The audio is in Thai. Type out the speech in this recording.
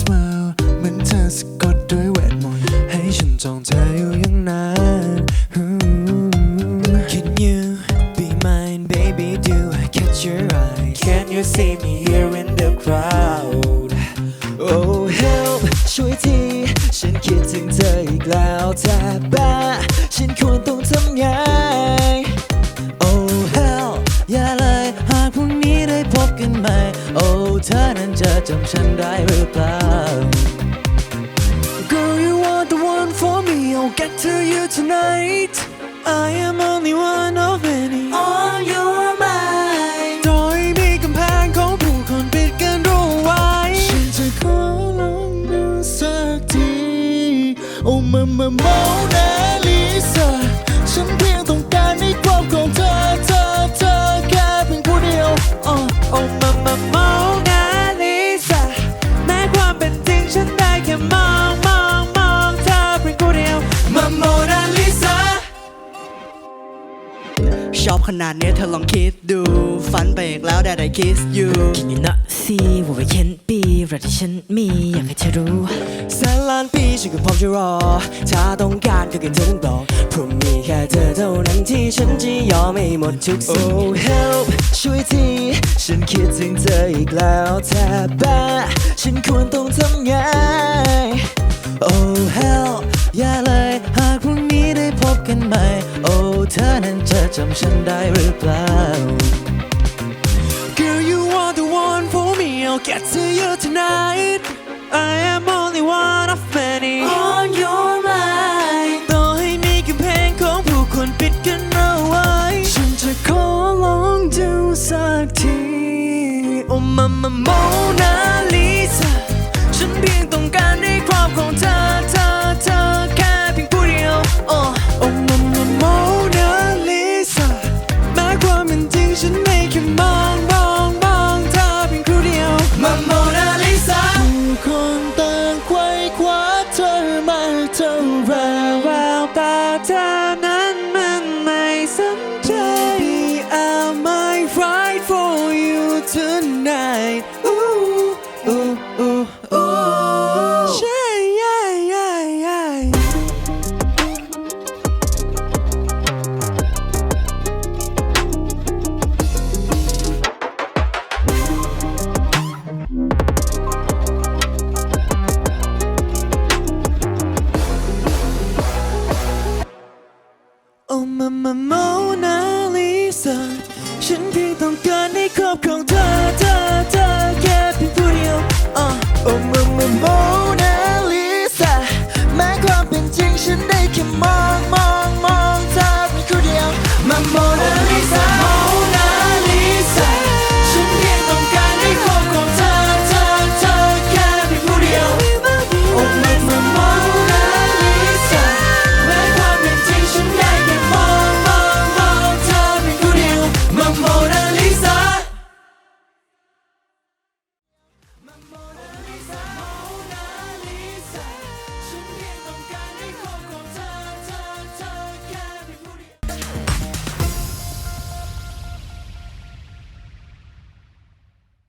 smile เหมือนเธอสะกดด้วยเวทมนต์ให้ฉันจ้องเธออยู่อย่างนั้น Can you be mine baby do I catch your eye Can you see me here in the crowd Oh help ช่วยทีฉันคิดถึงเธออีกแล้วแต่บ้าฉันควรต้องทำไง พบกันใหม่ Oh เธอนั้นจะจำฉันได้หรือเปล่า Girl you are the one for me I'll get to you tonight I am only one of many on your mind โดยมีกำแพงของผู้คนปิดกันรู้ไว้ ฉันจะขอลองดูสักที Oh mama Mona Lisa ฉันเพียงต้องการในความของเธอเธอเธอแค่เพียงผู้เดียว Oh mama ชอบขนาดเนี้ยเธอลองคิดดู ฝันไปอีกแล้วได้ได้ kiss you Can you not see what we can be รักที่ฉันมีอยากให้เธอรู้แสนล้านปีฉันก็พร้อมจะรอ ถ้าต้องการก็แค่เธอต้องบอกเพราะมีแค่เธอเท่านั้นที่ฉันจะยอมให้หมดทุกสิ่ง Oh help ช่วยทีฉันคิดถึงเธออีกแล้วแทบบ้าฉันควรต้องทำไง Oh hell อย่าเลยหา เธอนั้นจะจำฉันได้หรือเปล่า Girl, you are the one for me. I'll get to you tonight. I am only one of many on your mind. ต่อให้มีกำแพงของผู้คนปิดกันเอาไว้ ฉันจะขอลองดูสักที Oh mama Mona tonight. Ooh ความเป็นจริงฉันได้แค่มองมอง